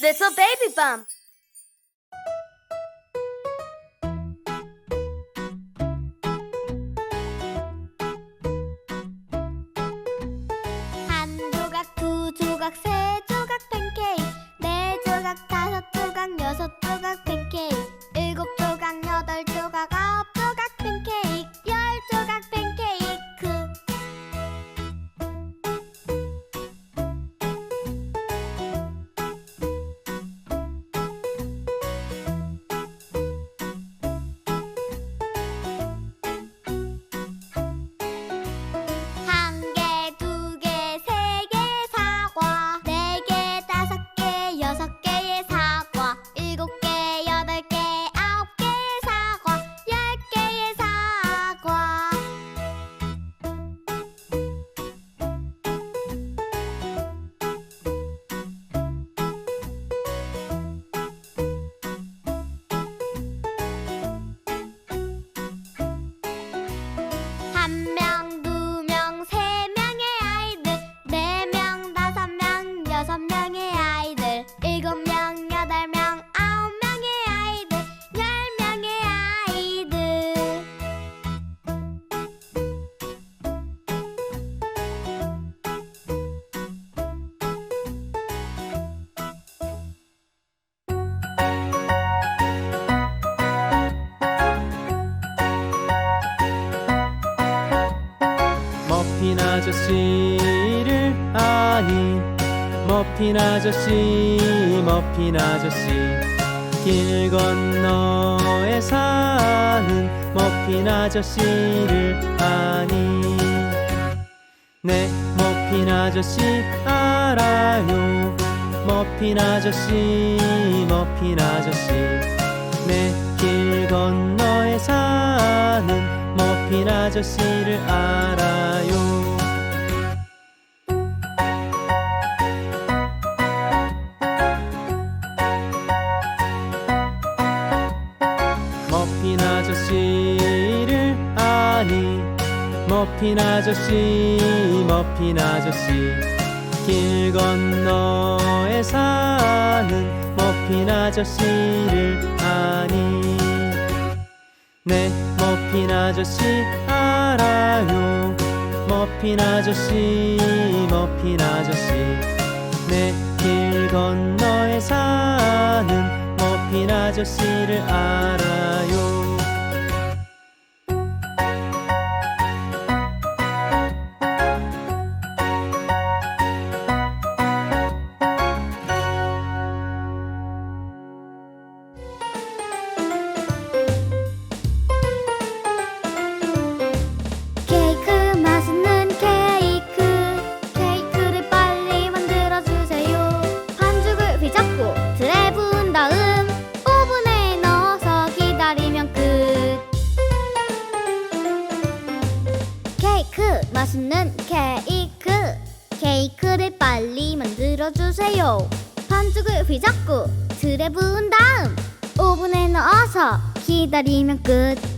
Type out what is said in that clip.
Little baby bump. 아저씨 머핀 아저씨 길 건너에 사는 머핀 아저씨를 아니. 네 머핀 아저씨 알아요. 머핀 아저씨 머핀 아저씨. 네 길 건너에 사는 머핀 아저씨를 알아요. 머핀 아저씨 머핀 아저씨. 길 건너에 사는 머핀 아저씨를 아니. 네 머핀 아저씨 알아요. 머핀 아저씨 머핀 아저씨. 네, 내길 건너에 사는 머핀 아저씨를 알아요. Katarina Good.